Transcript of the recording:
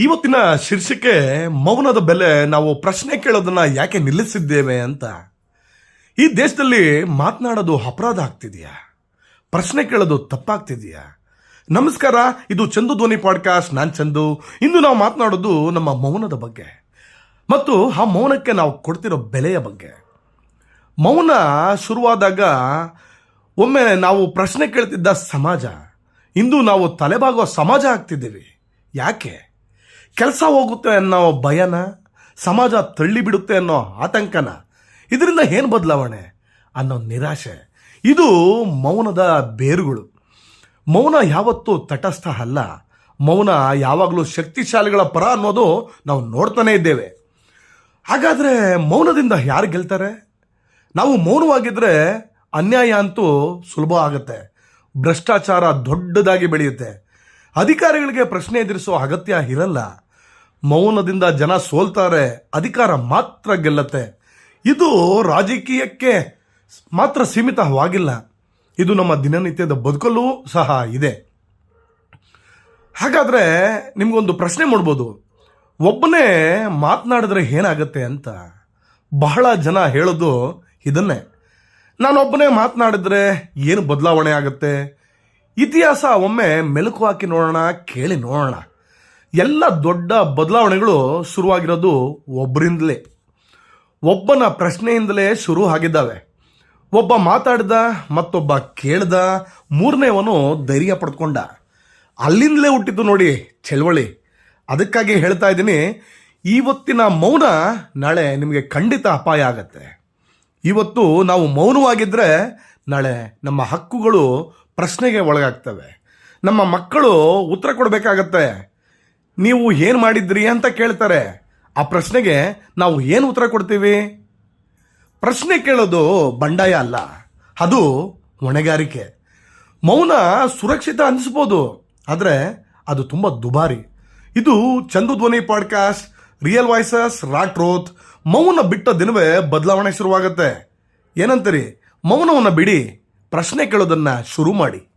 ಇವತ್ತಿನ ಶೀರ್ಷಿಕೆ ಮೌನದ ಬೆಲೆ. ನಾವು ಪ್ರಶ್ನೆ ಕೇಳೋದನ್ನ ಯಾಕೆ ನಿಲ್ಲಿಸಿದ್ದೇವೆ ಅಂತ. ಈ ದೇಶದಲ್ಲಿ ಮಾತನಾಡೋದು ಅಪರಾಧ ಆಗ್ತಿದೆಯಾ? ಪ್ರಶ್ನೆ ಕೇಳೋದು ತಪ್ಪಾಗ್ತಿದೆಯಾ? ನಮಸ್ಕಾರ, ಇದು ಚಂದು ಧ್ವನಿ ಪಾಡ್ಕಾಸ್ಟ್. ನಾನು ಚಂದು. ಇಂದು ನಾವು ಮಾತನಾಡೋದು ನಮ್ಮ ಮೌನದ ಬಗ್ಗೆ. ಮತ್ತು ಆ ಮೌನಕ್ಕೆ ನಾವು ಕೊಡ್ತಿರೋ ಬೆಲೆಯ ಬಗ್ಗೆ. ಮೌನ ಶುರುವಾದಾಗ ಒಮ್ಮೆ ನಾವು ಪ್ರಶ್ನೆ ಕೇಳ್ತಿದ್ದ ಸಮಾಜ. ಇಂದು ನಾವು ತಲೆಬಾಗುವ ಸಮಾಜ ಆಗ್ತಿದ್ದೀವಿ. ಯಾಕೆ? ಕೆಲಸ ಹೋಗುತ್ತೆ ಅನ್ನೋ ಭಯನ ಸಮಾಜ ತಳ್ಳಿ ಬಿಡುತ್ತೆ ಅನ್ನೋ ಆತಂಕನ. ಇದರಿಂದ ಏನು ಬದಲಾವಣೆ? ಅನ್ನೋ ನಿರಾಶೆ. ಇದು ಮೌನದ ಬೇರುಗಳು. ಮೌನ ಯಾವತ್ತೂ ತಟಸ್ಥ ಅಲ್ಲ. ಮೌನ ಯಾವಾಗಲೂ ಶಕ್ತಿಶಾಲಿಗಳ ಪರ ಅನ್ನೋದು ನಾವು ನೋಡ್ತಾನೇ ಇದ್ದೇವೆ. ಹಾಗಾದರೆ ಮೌನದಿಂದ ಯಾರು ಗೆಲ್ತಾರೆ? ನಾವು ಮೌನವಾಗಿದ್ದರೆ ಅನ್ಯಾಯ ಅಂತೂ ಸುಲಭ ಆಗುತ್ತೆ. ಭ್ರಷ್ಟಾಚಾರ ದೊಡ್ಡದಾಗಿ ಬೆಳೆಯುತ್ತೆ. ಅಧಿಕಾರಿಗಳಿಗೆ ಪ್ರಶ್ನೆ ಎದುರಿಸೋ ಅಗತ್ಯ ಇರಲ್ಲ. ಮೌನದಿಂದ ಜನ ಸೋಲ್ತಾರೆ, ಅಧಿಕಾರ ಮಾತ್ರ ಗೆಲ್ಲತ್ತೆ. ಇದು ರಾಜಕೀಯಕ್ಕೆ ಮಾತ್ರ ಸೀಮಿತವಾಗಿಲ್ಲ. ಇದು ನಮ್ಮ ದಿನನಿತ್ಯದ ಬದುಕಲ್ಲೂ ಸಹ ಇದೆ. ಹಾಗಾದ್ರೆ ನಿಮ್ಗೊಂದು ಪ್ರಶ್ನೆ ಮಾಡ್ಬೋದು. ಒಬ್ಬನೇ ಮಾತನಾಡಿದ್ರೆ ಏನಾಗುತ್ತೆ ಅಂತ ಬಹಳ ಜನ ಹೇಳೋದು ಇದನ್ನೇ. ನಾನೊಬ್ಬನೇ ಮಾತನಾಡಿದ್ರೆ ಏನು ಬದಲಾವಣೆ ಆಗುತ್ತೆ? ಇತಿಹಾಸ ಒಮ್ಮೆ ಮೆಲುಕು ಹಾಕಿ ನೋಡೋಣ, ಕೇಳಿ ನೋಡೋಣ. ಎಲ್ಲ ದೊಡ್ಡ ಬದಲಾವಣೆಗಳು ಶುರುವಾಗಿರೋದು ಒಬ್ಬರಿಂದಲೇ ಒಬ್ಬನ ಪ್ರಶ್ನೆಯಿಂದಲೇ ಶುರು ಆಗಿದ್ದಾವೆ. ಒಬ್ಬ ಮಾತಾಡ್ದ, ಮತ್ತೊಬ್ಬ ಕೇಳ್ದ ಮೂರನೇವನು ಧೈರ್ಯ ಪಡ್ಕೊಂಡ. ಅಲ್ಲಿಂದಲೇ ಹುಟ್ಟಿತು ನೋಡಿ ಚಳವಳಿ. ಅದಕ್ಕಾಗಿ ಹೇಳ್ತಾ ಇದ್ದೀನಿ ಇವತ್ತಿನ ಮೌನ ನಾಳೆ ನಿಮಗೆ ಖಂಡಿತ ಅಪಾಯ ಆಗತ್ತೆ. ಇವತ್ತು ನಾವು ಮೌನವಾಗಿದ್ದರೆ ನಾಳೆ ನಮ್ಮ ಹಕ್ಕುಗಳು ಪ್ರಶ್ನೆಗೆ ಒಳಗಾಗ್ತವೆ. ನಮ್ಮ ಮಕ್ಕಳು ಉತ್ತರ ಕೊಡಬೇಕಾಗತ್ತೆ. ನೀವು ಏನು ಮಾಡಿದ್ರಿ ಅಂತ ಕೇಳ್ತಾರೆ. ಆ ಪ್ರಶ್ನೆಗೆ ನಾವು ಏನು ಉತ್ತರ ಕೊಡ್ತೀವಿ? ಪ್ರಶ್ನೆ ಕೇಳೋದು ಬಂಡಾಯ ಅಲ್ಲ. ಅದು ಹೊಣೆಗಾರಿಕೆ. ಮೌನ ಸುರಕ್ಷಿತ ಅನಿಸ್ಬೋದು. ಆದರೆ ಅದು ತುಂಬ ದುಬಾರಿ. ಇದು ಚಂದು ಧ್ವನಿ ಪಾಡ್ಕಾಸ್ಟ್, ರಿಯಲ್ ವಾಯ್ಸಸ್ ರಾಟ್ರೋತ್ ಮೌನ ಬಿಟ್ಟ ದಿನವೇ ಬದಲಾವಣೆ ಶುರುವಾಗುತ್ತೆ. ಏನಂತೀರಿ? ಮೌನವನ್ನು ಬಿಡಿ ಪ್ರಶ್ನೆ ಕೇಳೋದನ್ನು ಶುರು ಮಾಡಿ.